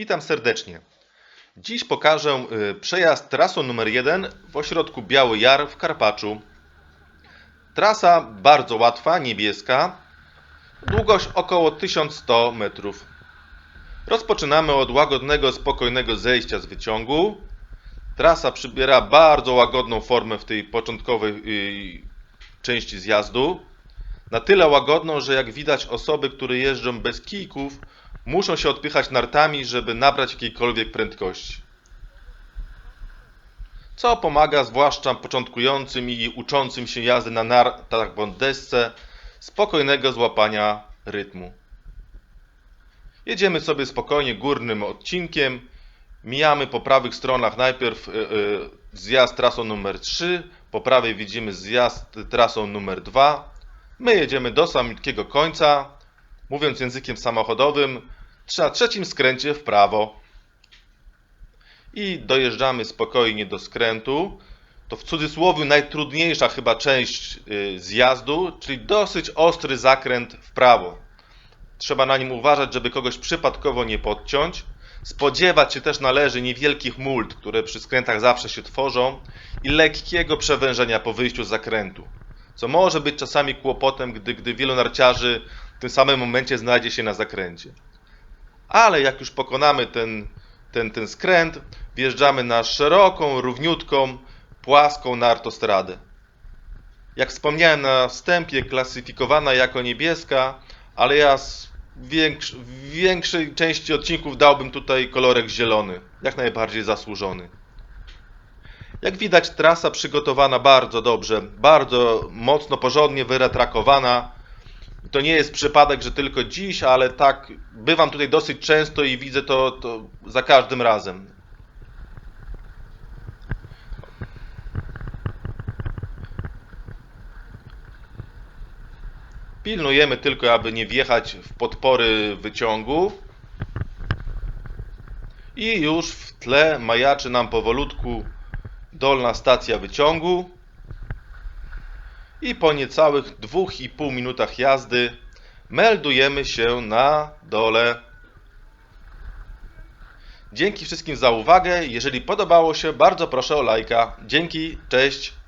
Witam serdecznie. Dziś pokażę y, przejazd trasą numer 1 w ośrodku Biały Jar w Karpaczu. Trasa bardzo łatwa, niebieska, długość około 1100 metrów. Rozpoczynamy od łagodnego, spokojnego zejścia z wyciągu. Trasa przybiera bardzo łagodną formę w tej początkowej y, części zjazdu. Na tyle łagodną, że jak widać osoby, które jeżdżą bez kijków, muszą się odpychać nartami, żeby nabrać jakiejkolwiek prędkości. Co pomaga zwłaszcza początkującym i uczącym się jazdy na nartach bądź desce spokojnego złapania rytmu. Jedziemy sobie spokojnie górnym odcinkiem. Mijamy po prawych stronach najpierw y, y, zjazd trasą numer 3, po prawej widzimy zjazd trasą numer 2. My jedziemy do samego końca, mówiąc językiem samochodowym, na trzecim skręcie w prawo. I dojeżdżamy spokojnie do skrętu. To w cudzysłowie najtrudniejsza chyba część y, zjazdu, czyli dosyć ostry zakręt w prawo. Trzeba na nim uważać, żeby kogoś przypadkowo nie podciąć. Spodziewać się też należy niewielkich mult, które przy skrętach zawsze się tworzą i lekkiego przewężenia po wyjściu z zakrętu co może być czasami kłopotem, gdy, gdy wielu narciarzy w tym samym momencie znajdzie się na zakręcie. Ale jak już pokonamy ten, ten, ten skręt, wjeżdżamy na szeroką, równiutką, płaską nartostradę. Jak wspomniałem na wstępie, klasyfikowana jako niebieska, ale ja z większ, w większej części odcinków dałbym tutaj kolorek zielony, jak najbardziej zasłużony. Jak widać, trasa przygotowana bardzo dobrze, bardzo mocno, porządnie wyretrakowana. To nie jest przypadek, że tylko dziś, ale tak bywam tutaj dosyć często i widzę to, to za każdym razem. Pilnujemy tylko, aby nie wjechać w podpory wyciągów. I już w tle majaczy nam powolutku dolna stacja wyciągu i po niecałych 2,5 minutach jazdy meldujemy się na dole. Dzięki wszystkim za uwagę. Jeżeli podobało się, bardzo proszę o lajka. Dzięki, cześć.